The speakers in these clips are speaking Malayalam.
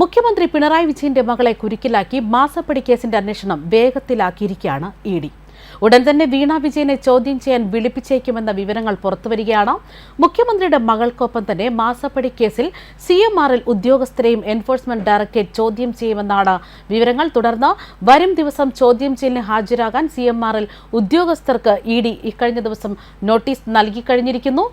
മുഖ്യമന്ത്രി പിണറായി വിജയന്റെ മകളെ കുരുക്കിലാക്കി മാസപ്പടി കേസിന്റെ അന്വേഷണം വേഗത്തിലാക്കിയിരിക്കുകയാണ് ഇ ഡി. ഉടൻ തന്നെ വീണ വിജയനെ ചോദ്യം ചെയ്യാൻ വിളിപ്പിച്ചേക്കുമെന്ന വിവരങ്ങൾ പുറത്തുവരികയാണ്. മുഖ്യമന്ത്രിയുടെ മകൾക്കൊപ്പം തന്നെ മാസപ്പടി കേസിൽ സി എം ആറിൽ ഉദ്യോഗസ്ഥരെയും എൻഫോഴ്സ്മെന്റ് ഡയറക്ടറേറ്റ് ചോദ്യം ചെയ്യുമെന്നാണ് വിവരങ്ങൾ. തുടർന്ന് വരും ദിവസം ചോദ്യം ചെയ്യലിന് ഹാജരാകാൻ സി എം ആറിൽ ഉദ്യോഗസ്ഥർക്ക് ഇ ഡി ഇക്കഴിഞ്ഞ ദിവസം നോട്ടീസ് നൽകി കഴിഞ്ഞിരിക്കുന്നു.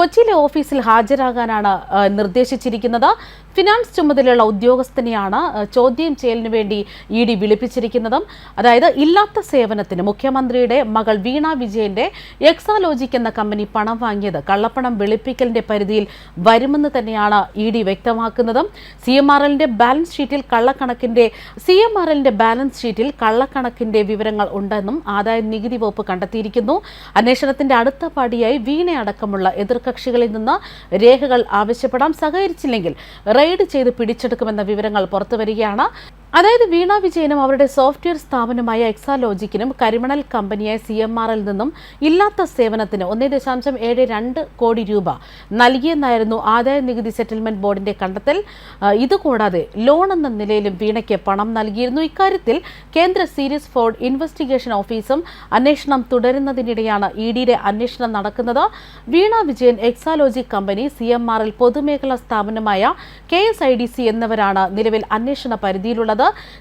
കൊച്ചിയിലെ ഓഫീസിൽ ഹാജരാകാനാണ് നിർദ്ദേശിച്ചിരിക്കുന്നത്. ഫിനാൻസ് ചുമതലയുള്ള ഉദ്യോഗസ്ഥനെയാണ് ചോദ്യം ചെയ്യലിന് വേണ്ടി ഇ ഡി വിളിപ്പിച്ചിരിക്കുന്നതും. അതായത് ഇല്ലാത്ത സേവനത്തിന് മുഖ്യമന്ത്രിയുടെ മകൾ വീണ വിജയന്റെ എക്സാലോജിക് എന്ന കമ്പനി പണം വാങ്ങിയത് കള്ളപ്പണം വെളുപ്പിക്കലിന്റെ പരിധിയിൽ വരുമെന്ന് തന്നെയാണ് ഇ ഡി വ്യക്തമാക്കുന്നതും. സി എം ആർ എല്ലിന്റെ ബാലൻസ് ഷീറ്റിൽ കള്ളക്കണക്കിന്റെ സി എം ആർ എല്ലിന്റെ ബാലൻസ് ഷീറ്റിൽ കള്ളക്കണക്കിന്റെ വിവരങ്ങൾ ഉണ്ടെന്നും ആദായ നികുതി വകുപ്പ് കണ്ടെത്തിയിരിക്കുന്നു. അന്വേഷണത്തിന്റെ അടുത്ത പടിയായി വീണയടക്കമുള്ള എതിർകക്ഷികളിൽ നിന്ന് രേഖകൾ ആവശ്യപ്പെടാം. സഹകരിച്ചില്ലെങ്കിൽ റെയ്ഡ് ചെയ്ത് പിടിച്ചെടുക്കുമെന്ന വിവരങ്ങൾ പുറത്തുവരികയാണ്. അതായത് വീണ വിജയനും അവരുടെ സോഫ്റ്റ്വെയർ സ്ഥാപനമായ എക്സാലോജിക്കിനും കരിമണൽ കമ്പനിയായ സി എം ആർ എൽ നിന്നും ഇല്ലാത്ത സേവനത്തിന് ഒന്നേ ദശാംശം ഏഴ് രണ്ട് കോടി രൂപ നൽകിയെന്നായിരുന്നു ആദായ നികുതി സെറ്റിൽമെന്റ് ബോർഡിന്റെ കണ്ടെത്തൽ. ഇതുകൂടാതെ ലോൺ എന്ന നിലയിലും വീണയ്ക്ക് പണം നൽകിയിരുന്നു. ഇക്കാര്യത്തിൽ കേന്ദ്ര സീരിയസ് ഫോർഡ് ഇൻവെസ്റ്റിഗേഷൻ ഓഫീസും അന്വേഷണം തുടരുന്നതിനിടെയാണ് ഇ ഡിയുടെ അന്വേഷണം നടക്കുന്നത്. Veena Vijayan Exalogic company C M R L പൊതുമേഖലാ സ്ഥാപനമായ K S I D C എന്നിവരാണ് നിലവിൽ അന്വേഷണ പരിധിയിലുള്ളത്.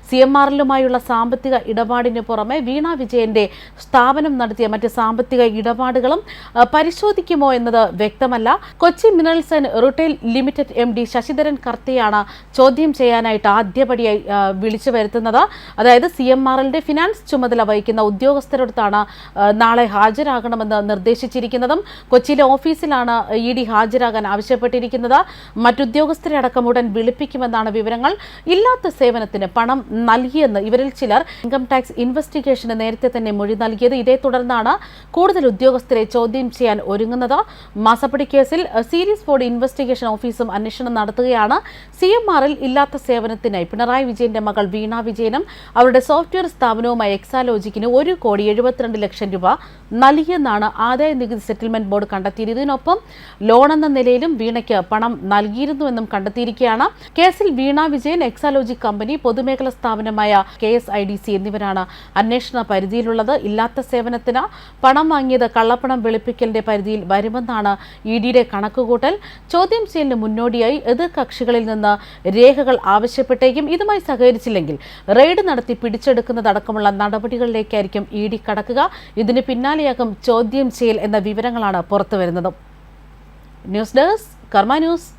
സി എം ആറിലുമായുള്ള സാമ്പത്തിക ഇടപാടിന് പുറമെ വീണ വിജയന്റെ സ്ഥാപനം നടത്തിയ മറ്റ് സാമ്പത്തിക ഇടപാടുകളും പരിശോധിക്കുമോ എന്നത് വ്യക്തമല്ല. Kochi minerals and retail limited M D Sasidharan കർത്തയാണ് ചോദ്യം ചെയ്യാനായിട്ട് ആദ്യപടിയായി വിളിച്ചു വരുത്തുന്നത്. അതായത് സി എം ആറിന്റെ ഫിനാൻസ് ചുമതല വഹിക്കുന്ന ഉദ്യോഗസ്ഥരോടത്താണ് നാളെ ഹാജരാകണമെന്ന് നിർദ്ദേശിച്ചിരിക്കുന്നതും കൊച്ചിയിലെ ഓഫീസിലാണ് ഇ ഡി ഹാജരാകാൻ ആവശ്യപ്പെട്ടിരിക്കുന്നത്. മറ്റുദ്യോഗസ്ഥരെ അടക്കം ഉടൻ വിളിപ്പിക്കുമെന്നാണ് വിവരങ്ങൾ. ഇല്ലാത്ത സേവനത്തിന് പണം നൽകിയെന്ന് ഇവരിൽ ചിലർ ഇൻകം ടാക്സ് ഇൻവെസ്റ്റിഗേഷന് നേരത്തെ തന്നെ മൊഴി നൽകിയത്. ഇതേ തുടർന്നാണ് കൂടുതൽ ഉദ്യോഗസ്ഥരെ ചോദ്യം ചെയ്യാൻ ഒരുങ്ങുന്നത്. മാസപ്പടി കേസിൽ സീരീസ് ബോർഡ് ഇൻവെസ്റ്റിഗേഷൻ ഓഫീസും അന്വേഷണം നടത്തുകയാണ്. സി എം ആറിൽ ഇല്ലാത്ത സേവനത്തിനായി പിണറായി വിജയന്റെ മകൾ വീണ വിജയനും അവരുടെ സോഫ്റ്റ്വെയർ സ്ഥാപനവുമായ എക്സാലോജിക്കിന് ഒരു കോടി എഴുപത്തിരണ്ട് ലക്ഷം രൂപ നൽകിയെന്നാണ് ആദായ നികുതി സെറ്റിൽമെന്റ് ബോർഡ് കണ്ടെത്തിയത്. ഇതിനൊപ്പം ലോൺ എന്ന നിലയിലും വീണയ്ക്ക് പണം നൽകിയിരുന്നുവെന്നും കണ്ടെത്തിയിരിക്കുകയാണ്. കേസിൽ വീണ വിജയൻ എക്സാലോജി കമ്പനി പൊതുമേഖല സ്ഥാപനമായ K S I D C എന്നിവരാണ് അന്വേഷണ പരിധിയിലുള്ളത്. ഇല്ലാത്ത സേവനത്തിന് പണം വാങ്ങിയത് കള്ളപ്പണം വെളുപ്പിക്കലിന്റെ പരിധിയിൽ വരുമെന്നാണ് ഇ ഡിയുടെ കണക്കുകൂട്ടൽ. ചോദ്യം ചെയ്യലിന് മുന്നോടിയായി എതിർ കക്ഷികളിൽ നിന്ന് രേഖകൾ ആവശ്യപ്പെട്ടേക്കും. ഇതുമായി സഹകരിച്ചില്ലെങ്കിൽ റെയ്ഡ് നടത്തി പിടിച്ചെടുക്കുന്നതടക്കമുള്ള നടപടികളിലേക്കായിരിക്കും ഇ ഡി കടക്കുക. ഇതിന് പിന്നാലെയാകും ചോദ്യം ചെയ്യൽ എന്ന വിവരങ്ങളാണ് പുറത്തുവരുന്നത്. News desk Karma news.